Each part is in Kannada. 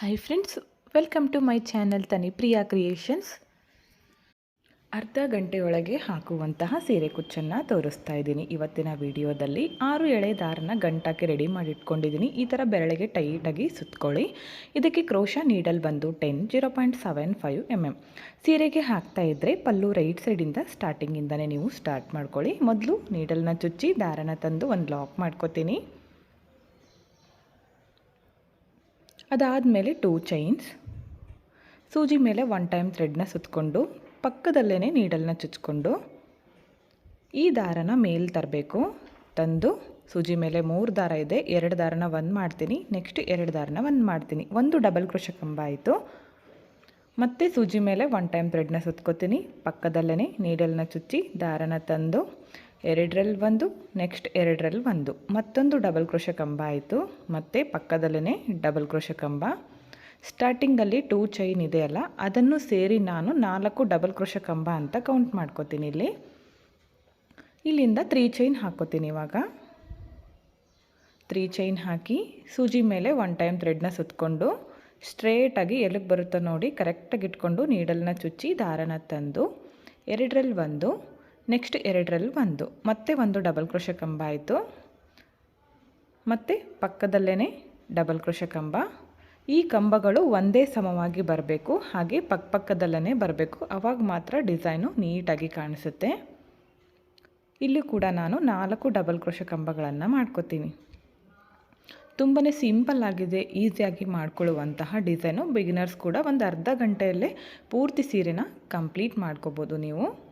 Hi friends welcome to my channel Tanipriya creations ಅರ್ಧ ಗಂಟೆಯೊಳಗೆ ಹಾಕುವಂತಹ ಸೀರೆ ಕುಚ್ಚನ್ನು ತೋರಿಸ್ತಾ ಇದ್ದೀನಿ. ಇವತ್ತಿನ ವಿಡಿಯೋದಲ್ಲಿ ಆರು ಎಳೆ ದಾರನ ಗಂಟಾಕಿ ರೆಡಿ ಮಾಡಿ ಇಟ್ಕೊಂಡಿದ್ದೀನಿ ಈ ಥರ ಬೆರಳಿಗೆ ಟೈಟಾಗಿ ಸುತ್ಕೊಳ್ಳಿ. ಇದಕ್ಕೆ ಕ್ರೋಶ ನೀಡಲ್ ಬಂದು ten zero point seven five M M ಸೀರೆಗೆ ಹಾಕ್ತಾ ಇದ್ದರೆ ಪಲ್ಲು ರೈಟ್ ಸೈಡಿಂದ ಸ್ಟಾರ್ಟಿಂಗಿಂದನೇ ನೀವು ಸ್ಟಾರ್ಟ್ ಮಾಡ್ಕೊಳ್ಳಿ. ಮೊದಲು ನೀಡಲ್ನ ಚುಚ್ಚಿ ದಾರನ ತಂದು ಒಂದು ಲಾಕ್ ಮಾಡ್ಕೊತೀನಿ. ಅದಾದಮೇಲೆ ಟೂ ಚೈನ್ಸ್ ಸೂಜಿ ಮೇಲೆ ಒನ್ ಟೈಮ್ ಥ್ರೆಡ್ನ ಸುತ್ತಕೊಂಡು ಪಕ್ಕದಲ್ಲೇ ನೀಡಲ್ನ ಚುಚ್ಕೊಂಡು, ಈ ದಾರನ ಮೇಲೆ ತರಬೇಕು. ತಂದು ಸೂಜಿ ಮೇಲೆ ಮೂರು ದಾರ ಇದೆ, ಎರಡು ದಾರನ ಒಂದು ಮಾಡ್ತೀನಿ ನೆಕ್ಸ್ಟ್ ಎರಡು ದಾರನ ಒಂದು ಮಾಡ್ತೀನಿ. ಒಂದು ಡಬಲ್ ಕ್ರೋಶ ಕಂಬ ಆಯಿತು. ಮತ್ತು ಸೂಜಿ ಮೇಲೆ ಒನ್ ಟೈಮ್ ಥ್ರೆಡ್ನ ಸುತ್ಕೋತೀನಿ ಪಕ್ಕದಲ್ಲೇ ನೀಡಲ್ನ ಚುಚ್ಚಿ, ದಾರನ ತಂದು ಎರಡರಲ್ಲಿ ಒಂದು ನೆಕ್ಸ್ಟ್ ಎರಡರಲ್ಲಿ ಒಂದು. ಮತ್ತೊಂದು ಡಬಲ್ ಕ್ರೋಶ ಕಂಬ ಆಯಿತು. ಮತ್ತು ಪಕ್ಕದಲ್ಲೇ ಡಬಲ್ ಕ್ರೋಶ ಕಂಬ. ಸ್ಟಾರ್ಟಿಂಗಲ್ಲಿ ಟೂ ಚೈನ್ ಇದೆಯಲ್ಲ ಅದನ್ನು ಸೇರಿ ನಾನು ನಾಲ್ಕು ಡಬಲ್ ಕ್ರೋಶ ಕಂಬ ಅಂತ ಕೌಂಟ್ ಮಾಡ್ಕೋತೀನಿ ಇಲ್ಲಿ. ಇಲ್ಲಿಂದ ತ್ರೀ ಚೈನ್ ಹಾಕ್ಕೋತೀನಿ ಇವಾಗ. ತ್ರೀ ಚೈನ್ ಹಾಕಿ ಸೂಜಿ ಮೇಲೆ ಒನ್ ಟೈಮ್ ಥ್ರೆಡ್ನ ಸುತ್ತಕೊಂಡು ಸ್ಟ್ರೇಟಾಗಿ ಎಲ್ಲಿಗೆ ಬರುತ್ತೋ ನೋಡಿ ಕರೆಕ್ಟಾಗಿ ಇಟ್ಕೊಂಡು ನೀಡಲ್ನ ಚುಚ್ಚಿ ದಾರನ ತಂದು, ಎರಡರಲ್ಲಿ ಒಂದು ನೆಕ್ಸ್ಟ್ ಎರಡರಲ್ಲಿ ಒಂದು. ಮತ್ತೆ ಒಂದು ಡಬಲ್ ಕ್ರೋಶ ಕಂಬ ಆಯಿತು. ಮತ್ತು ಪಕ್ಕದಲ್ಲೇ ಡಬಲ್ ಕ್ರೋಶ ಕಂಬ. ಈ ಕಂಬಗಳು ಒಂದೇ ಸಮವಾಗಿ ಬರಬೇಕು. ಹಾಗೆ ಪಕ್ಕಪಕ್ಕದಲ್ಲೇ ಬರಬೇಕು. ಆವಾಗ ಮಾತ್ರ ಡಿಸೈನು ನೀಟಾಗಿ ಕಾಣಿಸುತ್ತೆ. ಇಲ್ಲಿ ಕೂಡ ನಾನು ನಾಲ್ಕು ಡಬಲ್ ಕ್ರೋಶ ಕಂಬಗಳನ್ನು ಮಾಡ್ಕೋತೀನಿ. ತುಂಬಾ ಸಿಂಪಲ್ ಆಗಿದೆ ಈಸಿಯಾಗಿ ಮಾಡ್ಕೊಳ್ಳುವಂತಹ ಡಿಸೈನು ಬಿಗಿನರ್ಸ್ ಕೂಡ ಒಂದು ಅರ್ಧ ಗಂಟೆಯಲ್ಲೇ ಪೂರ್ತಿ ಸೀರೆನ ಕಂಪ್ಲೀಟ್ ಮಾಡ್ಕೋಬೋದು ನೀವು.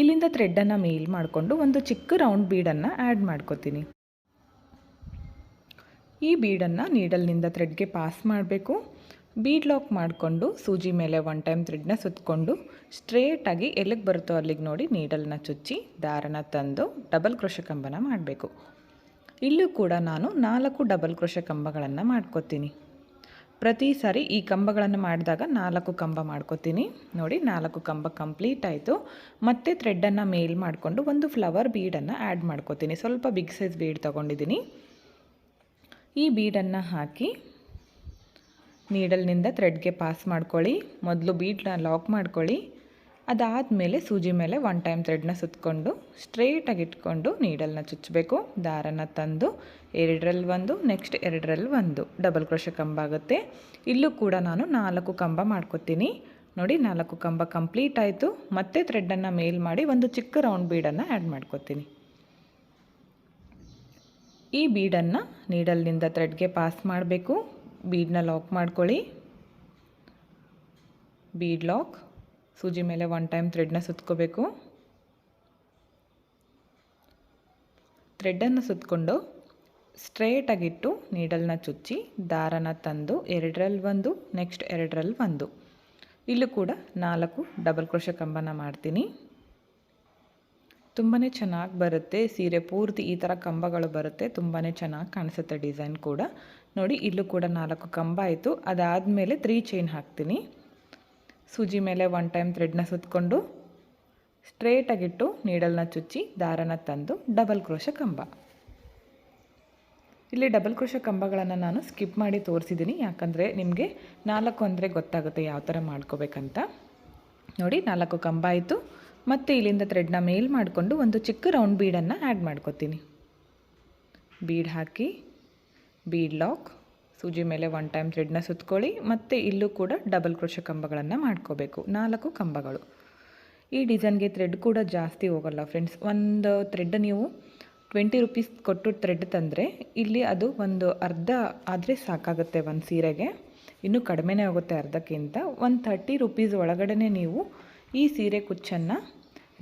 ಇಲ್ಲಿಂದ ಥ್ರೆಡ್ಡನ್ನು ಮೇಲ್ ಮಾಡಿಕೊಂಡು ಒಂದು ಚಿಕ್ಕ ರೌಂಡ್ ಬೀಡನ್ನು ಆ್ಯಡ್ ಮಾಡ್ಕೋತೀನಿ. ಈ ಬೀಡನ್ನು ನೀಡಲ್ನಿಂದ ಥ್ರೆಡ್ಗೆ ಪಾಸ್ ಮಾಡಬೇಕು. ಬೀಡ್ ಲಾಕ್ ಮಾಡಿಕೊಂಡು ಸೂಜಿ ಮೇಲೆ ಒನ್ ಟೈಮ್ ಥ್ರೆಡ್ನ ಸುತ್ತಕೊಂಡು ಸ್ಟ್ರೇಟಾಗಿ ಎಲ್ಲಿಗೆ ಬರುತ್ತೋ ಅಲ್ಲಿಗೆ ನೋಡಿ ನೀಡಲ್ನ ಚುಚ್ಚಿ ದಾರನ ತಂದು ಡಬಲ್ ಕ್ರೋಶ ಕಂಬನ ಮಾಡಬೇಕು. ಇಲ್ಲೂ ಕೂಡ ನಾನು ನಾಲ್ಕು ಡಬಲ್ ಕ್ರೋಶ ಕಂಬಗಳನ್ನು ಮಾಡ್ಕೋತೀನಿ. ಪ್ರತಿ ಸಾರಿ ಈ ಕಂಬಗಳನ್ನು ಮಾಡಿದಾಗ ನಾಲ್ಕು ಕಂಬ ಮಾಡ್ಕೋತೀನಿ. ನೋಡಿ, ನಾಲ್ಕು ಕಂಬ ಕಂಪ್ಲೀಟ್ ಆಯಿತು. ಮತ್ತೆ ಥ್ರೆಡ್ಡನ್ನು ಮೇಲ್ ಮಾಡಿಕೊಂಡು ಒಂದು ಫ್ಲವರ್ ಬೀಡನ್ನು ಆ್ಯಡ್ ಮಾಡ್ಕೋತೀನಿ. ಸ್ವಲ್ಪ ಬಿಗ್ ಸೈಜ್ ಬೀಡ್ ತೊಗೊಂಡಿದ್ದೀನಿ. ಈ ಬೀಡನ್ನು ಹಾಕಿ ನೀಡಲ್ನಿಂದ ಥ್ರೆಡ್ಗೆ ಪಾಸ್ ಮಾಡ್ಕೊಳ್ಳಿ. ಮೊದಲು ಬೀಡನ್ನ ಲಾಕ್ ಮಾಡ್ಕೊಳ್ಳಿ. ಅದಾದಮೇಲೆ ಸೂಜಿ ಮೇಲೆ ಒನ್ ಟೈಮ್ ಥ್ರೆಡ್ನ ಸುತ್ತಕೊಂಡು ಸ್ಟ್ರೇಟಾಗಿ ಇಟ್ಕೊಂಡು ನೀಡಲ್ನ ಚುಚ್ಚಬೇಕು ದಾರನ ತಂದು ಎರಡರಲ್ಲಿ ಒಂದು ನೆಕ್ಸ್ಟ್ ಎರಡರಲ್ಲಿ ಒಂದು. ಡಬಲ್ ಕ್ರೋಶ ಕಂಬ ಆಗುತ್ತೆ. ಇಲ್ಲೂ ಕೂಡ ನಾನು ನಾಲ್ಕು ಕಂಬ ಮಾಡ್ಕೊತೀನಿ. ನೋಡಿ, ನಾಲ್ಕು ಕಂಬ ಕಂಪ್ಲೀಟ್ ಆಯಿತು. ಮತ್ತೆ ಥ್ರೆಡ್ಡನ್ನು ಮೇಲ್ ಮಾಡಿ ಒಂದು ಚಿಕ್ಕ ರೌಂಡ್ ಬೀಡನ್ನು ಆ್ಯಡ್ ಮಾಡ್ಕೊತೀನಿ. ಈ ಬೀಡನ್ನು ನೀಡಲ್ನಿಂದ ಥ್ರೆಡ್ಗೆ ಪಾಸ್ ಮಾಡಬೇಕು. ಬೀಡನ್ನ ಲಾಕ್ ಮಾಡ್ಕೊಳ್ಳಿ. ಬೀಡ್ ಲಾಕ್ ಸೂಜಿ ಮೇಲೆ ಒನ್ ಟೈಮ್ ಥ್ರೆಡ್ನ ಸುತ್ಕೋಬೇಕು. ಥ್ರೆಡ್ಡನ್ನು ಸುತ್ತಕೊಂಡು ಸ್ಟ್ರೇಟಾಗಿಟ್ಟು ನೀಡಲ್ನ ಚುಚ್ಚಿ, ದಾರನ ತಂದು ಎರಡರಲ್ಲಿ ಒಂದು ನೆಕ್ಸ್ಟ್ ಎರಡರಲ್ಲಿ ಒಂದು. ಇಲ್ಲೂ ಕೂಡ ನಾಲ್ಕು ಡಬಲ್ ಕ್ರೋಶ ಕಂಬನ ಮಾಡ್ತೀನಿ. ತುಂಬಾ ಚೆನ್ನಾಗಿ ಬರುತ್ತೆ, ಸೀರೆ ಪೂರ್ತಿ ಈ ಥರ ಕಂಬಗಳು ಬರುತ್ತೆ ತುಂಬಾ ಚೆನ್ನಾಗಿ ಕಾಣಿಸುತ್ತೆ ಡಿಸೈನ್ ಕೂಡ. ನೋಡಿ, ಇಲ್ಲೂ ಕೂಡ ನಾಲ್ಕು ಕಂಬ ಆಯಿತು. ಅದಾದಮೇಲೆ ತ್ರೀ ಚೈನ್ ಹಾಕ್ತೀನಿ. ಸೂಜಿ ಮೇಲೆ ಒನ್ ಟೈಮ್ ಥ್ರೆಡ್ನ ಸುತ್ತಕೊಂಡು ಸ್ಟ್ರೇಟಾಗಿಟ್ಟು ನೀಡಲ್ನ ಚುಚ್ಚಿ ದಾರನ ತಂದು ಡಬಲ್ ಕ್ರೋಶ ಕಂಬ. ಇಲ್ಲಿ ಡಬಲ್ ಕ್ರೋಶ ಕಂಬಗಳನ್ನು ನಾನು ಸ್ಕಿಪ್ ಮಾಡಿ ತೋರಿಸಿದ್ದೀನಿ ಯಾಕಂದರೆ ನಿಮಗೆ ನಾಲ್ಕು ಅಂದರೆ ಗೊತ್ತಾಗುತ್ತೆ ಯಾವ ಥರ ಮಾಡ್ಕೋಬೇಕಂತ. ನೋಡಿ, ನಾಲ್ಕು ಕಂಬ ಆಯಿತು. ಮತ್ತು ಇಲ್ಲಿಂದ ಥ್ರೆಡ್ನ ಮೇಲ್ ಮಾಡಿಕೊಂಡು ಒಂದು ಚಿಕ್ಕ ರೌಂಡ್ ಬೀಡನ್ನು ಆ್ಯಡ್ ಮಾಡ್ಕೋತೀನಿ. ಬೀಡ್ ಹಾಕಿ ಬೀಡ್ ಲಾಕ್ ಸೂಜಿ ಮೇಲೆ ಒನ್ ಟೈಮ್ ಥ್ರೆಡ್ನ ಸುತ್ಕೊಳ್ಳಿ ಮತ್ತು ಇಲ್ಲೂ ಕೂಡ ಡಬಲ್ ಕ್ರೋಶ ಕಂಬಗಳನ್ನು ಮಾಡ್ಕೋಬೇಕು. ನಾಲ್ಕು ಕಂಬಗಳು. ಈ ಡಿಸೈನ್ಗೆ ಥ್ರೆಡ್ ಕೂಡ ಜಾಸ್ತಿ ಹೋಗಲ್ಲ ಫ್ರೆಂಡ್ಸ್ ಒಂದು ಥ್ರೆಡ್ ನೀವು ಟ್ವೆಂಟಿ ರುಪೀಸ್ ಕೊಟ್ಟು ಥ್ರೆಡ್ ತಂದರೆ ಇಲ್ಲಿ ಅದು ಒಂದು ಅರ್ಧ ಆದರೆ ಸಾಕಾಗುತ್ತೆ ಒಂದು ಸೀರೆಗೆ. ಇನ್ನೂ ಕಡಿಮೆನೇ ಆಗುತ್ತೆ ಅರ್ಧಕ್ಕಿಂತ. ಒಂದು ತರ್ಟಿ ರುಪೀಸ್ ಒಳಗಡೆ ನೀವು ಈ ಸೀರೆ ಕುಚ್ಚನ್ನು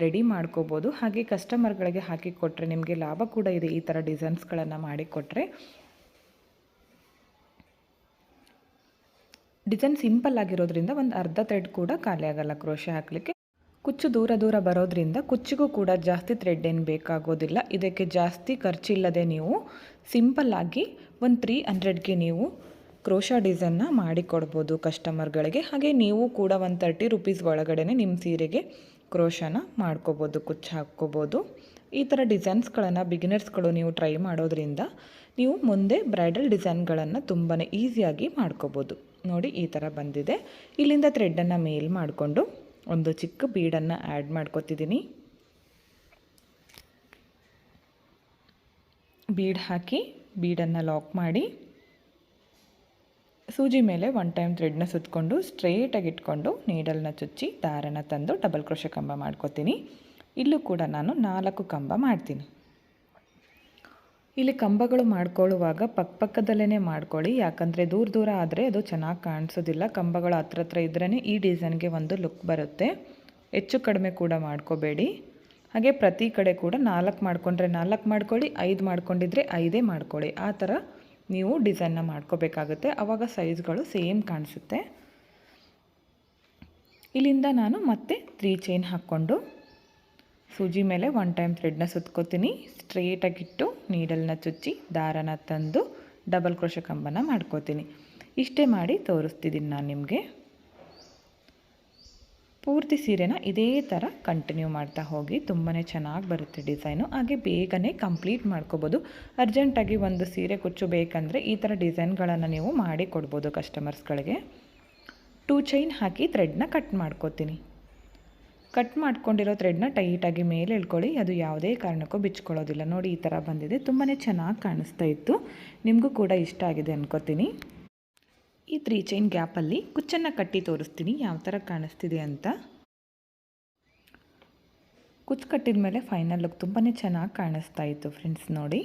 ರೆಡಿ ಮಾಡ್ಕೋಬೋದು. ಹಾಗೆ ಕಸ್ಟಮರ್ಗಳಿಗೆ ಹಾಕಿ ಕೊಟ್ಟರೆ ನಿಮಗೆ ಲಾಭ ಕೂಡ ಇದೆ ಈ ಥರ ಡಿಸೈನ್ಸ್ಗಳನ್ನು ಮಾಡಿಕೊಟ್ರೆ ಡಿಸೈನ್ ಸಿಂಪಲ್ ಆಗಿರೋದ್ರಿಂದ ಒಂದು ಅರ್ಧ ಥ್ರೆಡ್ ಕೂಡ ಖಾಲಿ ಆಗಲ್ಲ ಕ್ರೋಶೆ ಹಾಕಲಿಕ್ಕೆ. ಕುಚ್ಚು ದೂರ ದೂರ ಬರೋದ್ರಿಂದ ಕುಚ್ಚಿಗೂ ಕೂಡ ಜಾಸ್ತಿ ಥ್ರೆಡ್ ಏನು ಬೇಕಾಗೋದಿಲ್ಲ. ಇದಕ್ಕೆ ಜಾಸ್ತಿ ಖರ್ಚಿಲ್ಲದೆ ನೀವು ಸಿಂಪಲ್ಲಾಗಿ ಒಂದು ತ್ರೀ ಹಂಡ್ರೆಡ್ಗೆ ನೀವು ಕ್ರೋಶಾ ಡಿಸೈನ್ನ ಮಾಡಿಕೊಡ್ಬೋದು ಕಸ್ಟಮರ್ಗಳಿಗೆ ಹಾಗೆ ನೀವು ಕೂಡ ಒಂದು ತರ್ಟಿ ರುಪೀಸ್ ಒಳಗಡೆ ನಿಮ್ಮ ಸೀರೆಗೆ ಕ್ರೋಶನ ಮಾಡ್ಕೋಬೋದು, ಕುಚ್ಚು ಹಾಕ್ಕೋಬೋದು. ಈ ಥರ ಡಿಸೈನ್ಸ್ಗಳನ್ನು ಬಿಗಿನರ್ಸ್ಗಳು ನೀವು ಟ್ರೈ ಮಾಡೋದ್ರಿಂದ ನೀವು ಮುಂದೆ ಬ್ರೈಡಲ್ ಡಿಸೈನ್ಗಳನ್ನು ತುಂಬಾ ಈಸಿಯಾಗಿ ಮಾಡ್ಕೋಬೋದು. ನೋಡಿ ಈ ಥರ ಬಂದಿದೆ. ಇಲ್ಲಿಂದ ಥ್ರೆಡ್ಡನ್ನು ಮೇಲ್ ಮಾಡಿಕೊಂಡು ಒಂದು ಚಿಕ್ಕ ಬೀಡನ್ನು ಆ್ಯಡ್ ಮಾಡ್ಕೊತಿದ್ದೀನಿ. ಬೀಡ್ ಹಾಕಿ ಬೀಡನ್ನು ಲಾಕ್ ಮಾಡಿ ಸೂಜಿ ಮೇಲೆ ಒನ್ ಟೈಮ್ ಥ್ರೆಡ್ನ ಸುತ್ತಕೊಂಡು ಸ್ಟ್ರೇಟಾಗಿ ಇಟ್ಕೊಂಡು ನೀಡಲ್ನ ಚುಚ್ಚಿ ದಾರನ ತಂದು ಡಬಲ್ ಕ್ರೋಶ ಕಂಬ ಮಾಡ್ಕೊತೀನಿ. ಇಲ್ಲೂ ಕೂಡ ನಾನು ನಾಲ್ಕು ಕಂಬ ಮಾಡ್ತೀನಿ. ಇಲ್ಲಿ ಕಂಬಗಳು ಮಾಡ್ಕೊಳ್ಳುವಾಗ ಪಕ್ಕ ಪಕ್ಕದಲ್ಲೇ ಮಾಡ್ಕೊಳ್ಳಿ. ಯಾಕಂದರೆ ದೂರ ದೂರ ಆದರೆ ಅದು ಚೆನ್ನಾಗಿ ಕಾಣಿಸೋದಿಲ್ಲ. ಕಂಬಗಳು ಹತ್ರ ಹತ್ರ ಇದ್ರೇ ಈ ಡಿಸೈನ್ಗೆ ಒಂದು ಲುಕ್ ಬರುತ್ತೆ. ಹೆಚ್ಚು ಕಡಿಮೆ ಕೂಡ ಮಾಡ್ಕೋಬೇಡಿ. ಹಾಗೆ ಪ್ರತಿ ಕಡೆ ಕೂಡ ನಾಲ್ಕು ಮಾಡ್ಕೊಂಡ್ರೆ ನಾಲ್ಕು ಮಾಡ್ಕೊಳ್ಳಿ, ಐದು ಮಾಡ್ಕೊಂಡಿದ್ರೆ ಐದೇ ಮಾಡ್ಕೊಳ್ಳಿ. ಆ ಥರ ನೀವು ಡಿಸೈನ್ನ ಮಾಡ್ಕೋಬೇಕಾಗುತ್ತೆ. ಆವಾಗ ಸೈಜ್ಗಳು ಸೇಮ್ ಕಾಣಿಸುತ್ತೆ. ಇಲ್ಲಿಂದ ನಾನು ಮತ್ತೆ ತ್ರೀ ಚೈನ್ ಹಾಕ್ಕೊಂಡು ಸೂಜಿ ಮೇಲೆ ಒನ್ ಟೈಮ್ ಥ್ರೆಡ್ನ ಸುತ್ಕೋತೀನಿ. ಸ್ಟ್ರೇಟಾಗಿಟ್ಟು ನೀಡಲ್ನ ಚುಚ್ಚಿ, ದಾರನ ತಂದು ಡಬಲ್ ಕ್ರೋಶ ಕಂಬನ ಮಾಡ್ಕೋತೀನಿ. ಇಷ್ಟೇ ಮಾಡಿ ತೋರಿಸ್ತಿದ್ದೀನಿ ನಾನು ನಿಮಗೆ. ಪೂರ್ತಿ ಸೀರೆನ ಇದೇ ಥರ ಕಂಟಿನ್ಯೂ ಮಾಡ್ತಾ ಹೋಗಿ ತುಂಬಾ ಚೆನ್ನಾಗಿ ಬರುತ್ತೆ ಡಿಸೈನು ಹಾಗೆ ಬೇಗನೆ ಕಂಪ್ಲೀಟ್ ಮಾಡ್ಕೋಬೋದು. ಅರ್ಜೆಂಟಾಗಿ ಒಂದು ಸೀರೆ ಕುಚ್ಚು ಬೇಕಂದರೆ ಈ ಥರ ಡಿಸೈನ್ಗಳನ್ನು ನೀವು ಮಾಡಿ ಕೊಡ್ಬೋದು ಕಸ್ಟಮರ್ಸ್ಗಳಿಗೆ ಟೂ ಚೈನ್ ಹಾಕಿ ಥ್ರೆಡ್ನ ಕಟ್ ಮಾಡ್ಕೋತೀನಿ. ಕಟ್ ಮಾಡ್ಕೊಂಡಿರೋ ಥ್ರೆಡ್ನ ಟೈಟಾಗಿ ಮೇಲೆ ಇಳ್ಕೊಳ್ಳಿ. ಅದು ಯಾವುದೇ ಕಾರಣಕ್ಕೂ ಬಿಚ್ಕೊಳ್ಳೋದಿಲ್ಲ. ನೋಡಿ, ಈ ಥರ ಬಂದಿದೆ. ತುಂಬಾ ಚೆನ್ನಾಗಿ ಕಾಣಿಸ್ತಾ ಇತ್ತು. ನಿಮಗೂ ಕೂಡ ಇಷ್ಟ ಆಗಿದೆ ಅನ್ಕೋತೀನಿ. ಈ ತ್ರೀ ಚೈನ್ ಗ್ಯಾಪಲ್ಲಿ ಕುಚ್ಚನ್ನು ಕಟ್ಟಿ ತೋರಿಸ್ತೀನಿ. ಯಾವ ಥರ ಕಾಣಿಸ್ತಿದೆ ಅಂತ. ಕುಚ್ಚು ಕಟ್ಟಿದ ಮೇಲೆ ಫೈನಲ್ ಲುಕ್ ತುಂಬಾ ಚೆನ್ನಾಗಿ ಕಾಣಿಸ್ತಾ ಇತ್ತು ಫ್ರೆಂಡ್ಸ್ ನೋಡಿ.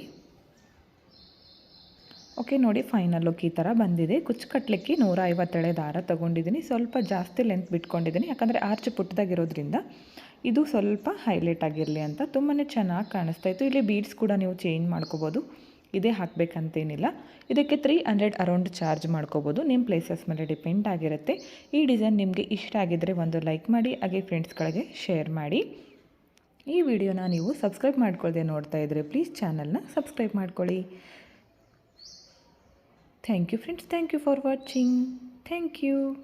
ಓಕೆ ನೋಡಿ ಫೈನಲ್ ಲುಕ್ ಈ ಥರ ಬಂದಿದೆ. ಕುಚ್ಚು ಕಟ್ಟಲಿಕ್ಕೆ ನೂರ ಐವತ್ತೇಳೆ ದಾರ ತೊಗೊಂಡಿದ್ದೀನಿ. ಸ್ವಲ್ಪ ಜಾಸ್ತಿ ಲೆಂತ್ ಬಿಟ್ಕೊಂಡಿದ್ದೀನಿ. ಯಾಕಂದರೆ ಆರ್ಚ್ ಪುಟ್ಟದಾಗಿರೋದ್ರಿಂದ ಇದು ಸ್ವಲ್ಪ ಹೈಲೈಟ್ ಆಗಿರಲಿ ಅಂತ ತುಂಬಾ ಚೆನ್ನಾಗಿ ಕಾಣಿಸ್ತಾ ಇತ್ತು. ಇಲ್ಲಿ ಬೀಡ್ಸ್ ಕೂಡ ನೀವು ಚೇಂಜ್ ಮಾಡ್ಕೋಬೋದು. ಇದೇ ಹಾಕಬೇಕಂತೇನಿಲ್ಲ. ಇದಕ್ಕೆ ತ್ರೀ ಹಂಡ್ರೆಡ್ ಅರೌಂಡ್ ಚಾರ್ಜ್ ಮಾಡ್ಕೋಬೋದು. ನಿಮ್ಮ ಪ್ಲೇಸಸ್ ಮೇಲೆ ಡಿಪೆಂಡ್ ಆಗಿರುತ್ತೆ. ಈ ಡಿಸೈನ್ ನಿಮಗೆ ಇಷ್ಟ ಆಗಿದ್ದರೆ ಒಂದು ಲೈಕ್ ಮಾಡಿ, ಹಾಗೆ ಫ್ರೆಂಡ್ಸ್ಗಳಿಗೆ ಶೇರ್ ಮಾಡಿ. ಈ ವಿಡಿಯೋನ ನೀವು ಸಬ್ಸ್ಕ್ರೈಬ್ ಮಾಡ್ಕೊಳ್ಳದೆ ನೋಡ್ತಾ ಇದ್ದರೆ ಪ್ಲೀಸ್ ಚಾನಲ್ನ ಸಬ್ಸ್ಕ್ರೈಬ್ ಮಾಡ್ಕೊಳ್ಳಿ. Thank you friends. Thank you for watching. Thank you.